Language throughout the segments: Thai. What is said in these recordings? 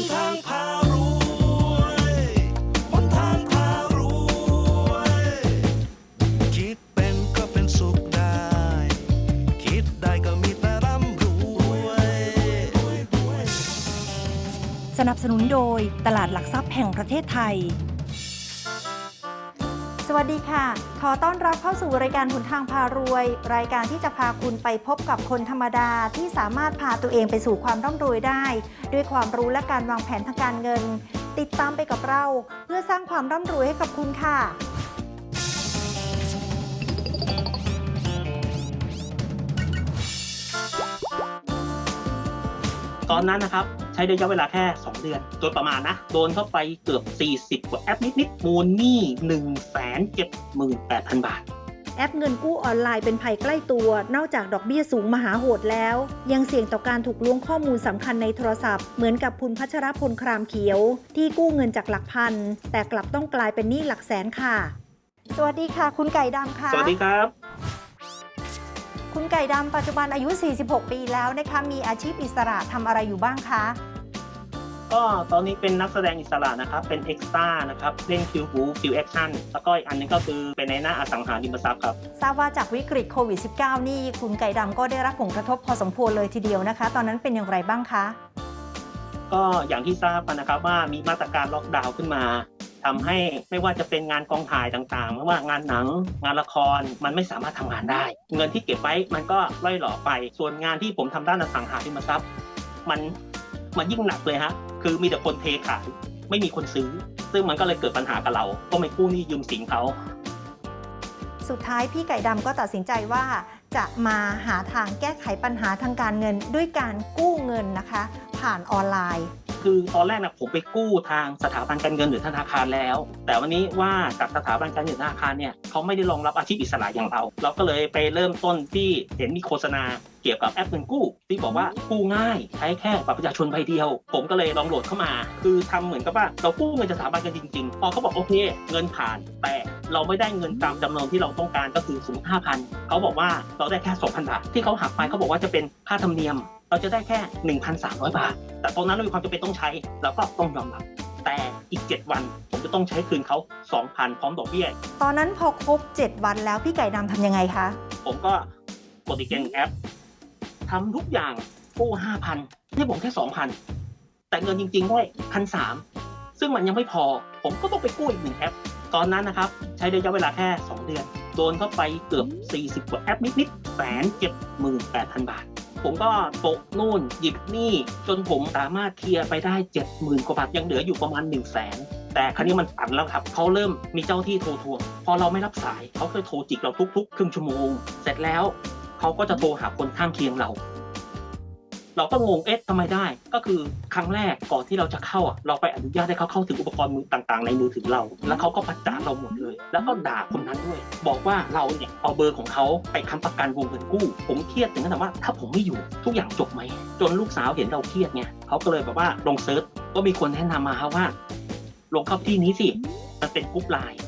นทางพารวยหนทางพารวย คิดเป็นก็เป็นสุขได้ คิดได้ก็มีแต่ร่ำรวย สนับสนุนโดยตลาดหลักทรัพย์แห่งประเทศไทย สวัสดีค่ะ ขอต้อนรับเข้าสู่รายการหุนทางพารวย รายการที่จะพาคุณไปพบกับคนธรรมดาที่สามารถพาตัวเองไปสู่ความร่ำรวยได้ ด้วยความรู้และการวางแผนทางการเงิน ติดตามไปกับเรา เพื่อสร้างความร่ำรวยให้กับคุณค่ะตอนนั้นนะครับ ช้ระยะเวลาแค่ 2 เดือนโดยประมาณนะ โดนเข้าไปเกือบ 40 กว่าแอปนิดๆมูลหนี้ 178,000 บาท แอปเงินกู้ออนไลน์เป็นภัยใกล้ตัว นอกจากดอกเบี้ยสูงมหาโหดแล้ว ยังเสี่ยงต่อการถูกล้วงข้อมูลสำคัญในโทรศัพท์ เหมือนกับคุณพัชรพลครามเขียว ที่กู้เงินจากหลักพัน แต่กลับต้องกลายเป็นหนี้หลักแสนค่ะ สวัสดีค่ะ คุณไก่ดำค่ะ สวัสดีครับ คุณไก่ดำปัจจุบันอายุ 46 ปีแล้วนะคะมีอาชีพอิสระทำอะไรอยู่บ้างคะ ก็ตอนนี้เป็นนักแสดงอิสระนะครับ เป็นเอ็กซ์ต้านะครับ เล่นคิวบูคิวแอคชั่น แล้วก็อีกอันนึงก็คือเป็นในหน้าอสังหาริมทรัพย์ครับ ทราบว่าจากวิกฤตโควิด -19 นี่คุณไก่ดำก็ได้รับผลกระทบพอสมควรเลยทีเดียวนะคะ ตอนนั้นเป็นอย่างไรบ้างคะ ก็อย่างที่ทราบกันนะครับว่ามีมาตรการล็อกดาวน์ขึ้นมา ทำให้ไม่ว่าจะเป็นงานกองถ่ายต่างๆ ไม่ว่างานหนัง งานละครมันไม่สามารถทำงานได้ เงินที่เก็บไว้มันก็ล่อยหล่อไป ส่วนงานที่ผมทำด้านอสังหาริมทรัพย์ มันมันยิ่งหนักเลยฮะคือมีแต่คนเทขายไม่มีคนซื้อ ซึ่งมันก็เลยเกิดปัญหากับเรา ก็ไม่กู้หนี้ยืมสินเขาสุดท้ายพี่ไก่ดำก็ตัดสินใจว่าจะมาหาทางแก้ไขปัญหาทางการเงินด้วยการกู้เงินนะคะ ผ่านออนไลน์ คือตอนแรกนะผมไปกู้ทางสถาบันการเงินหรือธนาคารแล้ว แต่วันนี้ว่าจากสถาบันการเงินธนาคารเนี่ยเขาไม่ได้รองรับอาชีพอิสระอย่างเรา เราก็เลยไปเริ่มต้นที่เห็นมีโฆษณาเกี่ยวกับแอปเงินกู้ ที่บอกว่ากู้ง่ายใช้แค่บัตรประชาชนใบเดียว ผมก็เลยลองโหลดเข้ามา คือทำเหมือนกับว่าเรากู้เงินจากสถาบันกันจริงๆ พอเขาบอกโอเคเงินผ่านแต่เราไม่ได้เงินตามจำนวนที่เราต้องการก็คือสมมติห้าพันเขาบอกว่าเราได้แค่2,000บาทที่เขาหักไปเขาบอกว่าจะเป็นค่าธรรมเนียม เราจะได้แค่ 1,300 บาท แต่ตอนนั้นเรามีความจำเป็นต้องใช้ เราก็ต้องยอมรับ แต่อีก 7 วันผมจะต้องใช้คืนเขา 2,000 พร้อมดอกเบี้ย ตอนนั้นพอครบ 7 วันแล้วพี่ไก่ดำทำยังไงคะ ผมก็กดอีกแกงแอปทำทุกอย่างกู้5,000ให้ผมแค่ 2,000 แต่เงินจริงๆได้พันสามซึ่งมันยังไม่พอ ผมก็ต้องไปกู้อีกหนึ่งแอป ตอนนั้นนะครับใช้ระยะเวลาแค่ 2 เดือนโดนเข้าไปเกือบ 40 กว่าแอปนิดๆแสนเจ็ดหมื่นแปดพันบาท ผมก็โปะนู่นหยิบนี่ จนผมสามารถเคลียร์ไปได้ 70,000กว่าบาทยังเหลืออยู่ประมาณ 1 0 0 0 0แสนแต่ครั้นี้มันตันแล้วครับเขาเริ่มมีเจ้าที่โทรทวงพอเราไม่รับสายเขาเคยโทรจิกเราทุกๆ ครึ่งชั่วโมง เสร็จแล้วเขาก็จะโทรหาคนข้างเคียงเรา เราก็งงเอ๊ะทำไมได้ ก็คือครั้งแรกก่อนที่เราจะเข้าอะเราไปอนุญาตให้เขาเข้าถึงอุปกรณ์มือต่างๆ ในมือถือเรา แล้วเขาก็ประจานเราหมดเลย แล้วก็ด่าคนนั้นด้วย บอกว่าเราเนี่ยเอาเบอร์ของเขาไปค้ำประกันวงเงินกู้ ผมเครียดถึงขนาดว่าถ้าผมไม่อยู่ทุกอย่างจบไหมจนลูกสาวเห็นเราเครียดไงเขาก็เลยแบบว่าลงเซิร์ชก็มีคนแนะนำมาครับว่า ลงเข้าที่นี้สิมันเป็นกรุ๊ปไลน์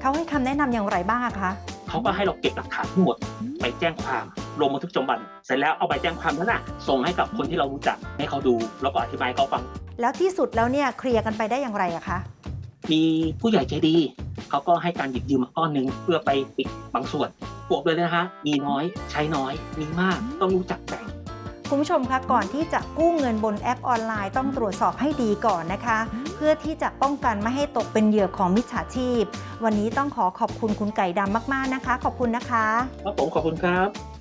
เขาให้คำแนะนำอย่างไรบ้างอะคะ เขาก็ให้เราเก็บหลักฐานทั้งหมดไปแจ้งความ ลงบันทึกประจำวัน เสร็จแล้วเอาใบแจ้งความนั้นน่ะส่งให้กับคนที่เรารู้จักให้เขาดู แล้วก็อธิบายให้เขาฟัง แล้วที่สุดแล้วเนี่ยเคลียร์กันไปได้อย่างไรอะคะมีผู้ใหญ่ใจดีเขาก็ให้การหยิบยืมมาก้อนหนึ่งเพื่อไปปิดบางส่วนบวกเลยนะคะมีน้อยใช้น้อย มีมากต้องรู้จักแบ่งคุณผู้ชมคะก่อนที่จะกู้เงินบนแอปออนไลน์ต้องตรวจสอบให้ดีก่อนนะคะ เพื่อที่จะป้องกันไม่ให้ตกเป็นเหยื่อของมิจฉาชีพ วันนี้ต้องขอขอบคุณคุณไก่ดำมาก ๆนะคะ ขอบคุณนะคะครับผมขอบคุณครับ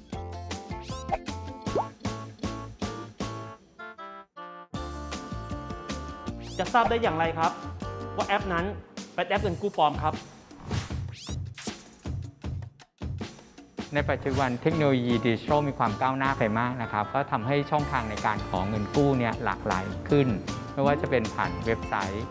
จะทราบได้อย่างไรครับ ว่าแอปนั้นเป็นแอปเงินกู้ปลอมครับ ในปัจจุบันเทคโนโลยีดิจิทัลมีความก้าวหน้าไปมากนะครับ ก็ทำให้ช่องทางในการขอเงินกู้เนี่ยหลากหลายขึ้น ไม่ว่าจะเป็นผ่านเว็บไซต์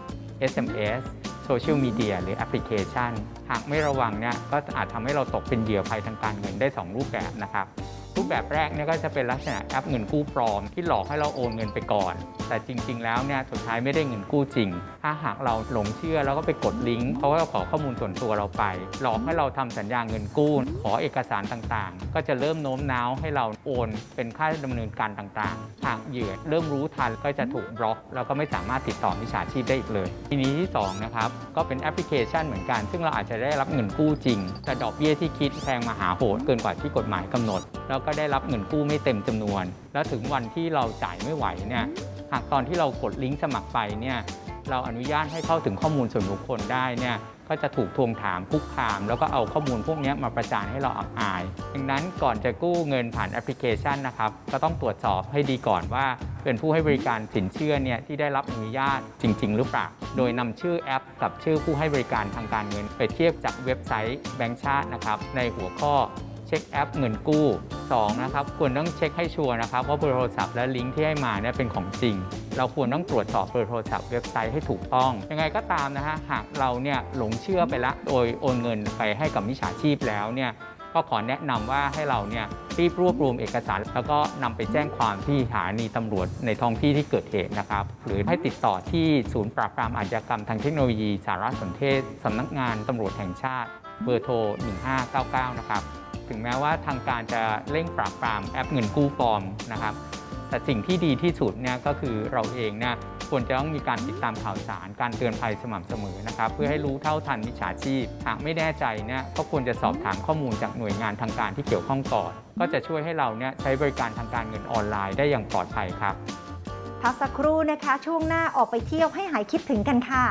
SMS โซเชียลมีเดียหรือแอปพลิเคชัน หากไม่ระวังเนี่ยก็อาจทำให้เราตกเป็นเหยื่อภัยทางการเงินได้ 2 รูปแบบนะครับ รูปแบบแรกเนี่ยก็จะเป็นลักษณะแอปเงินกู้ปลอม ที่หลอกให้เราโอนเงินไปก่อน แต่จริง ๆ แล้วเนี่ยสุดท้ายไม่ได้เงินกู้จริง ถ้าหากเราหลงเชื่อแล้วก็ไปกดลิงก์เขาก็ขอข้อมูลส่วนตัวเราไป หลอกให้เราทำสัญญาเงินกู้ ขอเอกสารต่างๆ ก็จะเริ่มโน้มน้าวให้เราโอนเป็นค่าดำเนินการต่างๆ หากเหยื่อเริ่มรู้ทันก็จะถูกบล็อก แล้วก็ไม่สามารถติดต่อมิจฉาชีพได้อีกเลย ทีนี้ที่สองนะครับก็เป็นแอปพลิเคชันเหมือนกัน ซึ่งเราอาจจะได้รับเงินกู้จริง แต่ดอกเบี้ยที่คิดแพงมหาโหดเกินกว่าที่กฎหมายกำหนดแล้วก็ได้รับเงินกู้ไม่เต็มจำนวน แล้วถึงวันที่เราจ่ายไม่ไหวเนี่ยหากตอนที่เรากดลิงก์สมัครไปเนี่ยเราอนุญาตให้เข้าถึงข้อมูลส่วนบุคคลได้เนี่ยก็จะถูกทวงถามคุกคาม แล้วก็เอาข้อมูลพวกนี้มาประจานให้เราอับอาย ดังนั้นก่อนจะกู้เงินผ่านแอปพลิเคชันนะครับ ก็ต้องตรวจสอบให้ดีก่อนว่า เป็นผู้ให้บริการสินเชื่อเนี่ยที่ได้รับอนุญาตจริง ๆ หรือเปล่า โดยนำชื่อแอป กับชื่อผู้ให้บริการทางการเงิน ไปเทียบจากเว็บไซต์แบงก์ชาตินะครับในหัวข้อ เช็คแอปเงินกู้ 2. นะครับควรต้องเช็คให้ชัวร์นะครับว่าเบอร์โทรศัพท์และลิงก์ที่ให้มาเนี่ยเป็นของจริง เราควรต้องตรวจสอบเบอร์โทรศัพท์เว็บไซต์ให้ถูกต้อง ยังไงก็ตามนะฮะหากเราเนี่ยหลงเชื่อไปละโดยโอนเงินไปให้กับมิจฉาชีพแล้วเนี่ยก็ขอแนะนำว่าให้เราเนี่ยรีบรวบรวมเอกสาร แล้วก็นำไปแจ้งความที่สถานีตำรวจในท้องที่ที่เกิดเหตุนะครับ หรือให้ติดต่อที่ศูนย์ปราบปรามอาชญากรรมทางเทคโนโลยี สารสนเทศสำนักงานตำรวจแห่งชาติ เบอร์โทร 1599 นะครับ ถึงแม้ว่าทางการจะเร่งปราบปรามแอปเงินกู้ปลอมนะครับ แต่สิ่งที่ดีที่สุดเนี่ยก็คือเราเองเนี่ยควรจะต้องมีการติดตามข่าวสาร การเตือนภัยสม่ำเสมอนะครับ เพื่อให้รู้เท่าทันมิจฉาชีพ หากไม่แน่ใจเนี่ยก็ควรจะสอบถามข้อมูลจากหน่วยงานทางการที่เกี่ยวข้องก่อน ก็จะช่วยให้เราเนี่ยใช้บริการทางการเงินออนไลน์ได้อย่างปลอดภัยครับพักสักครู่นะคะ ช่วงหน้าออกไปเที่ยวให้หายคิดถึงกันค่ะ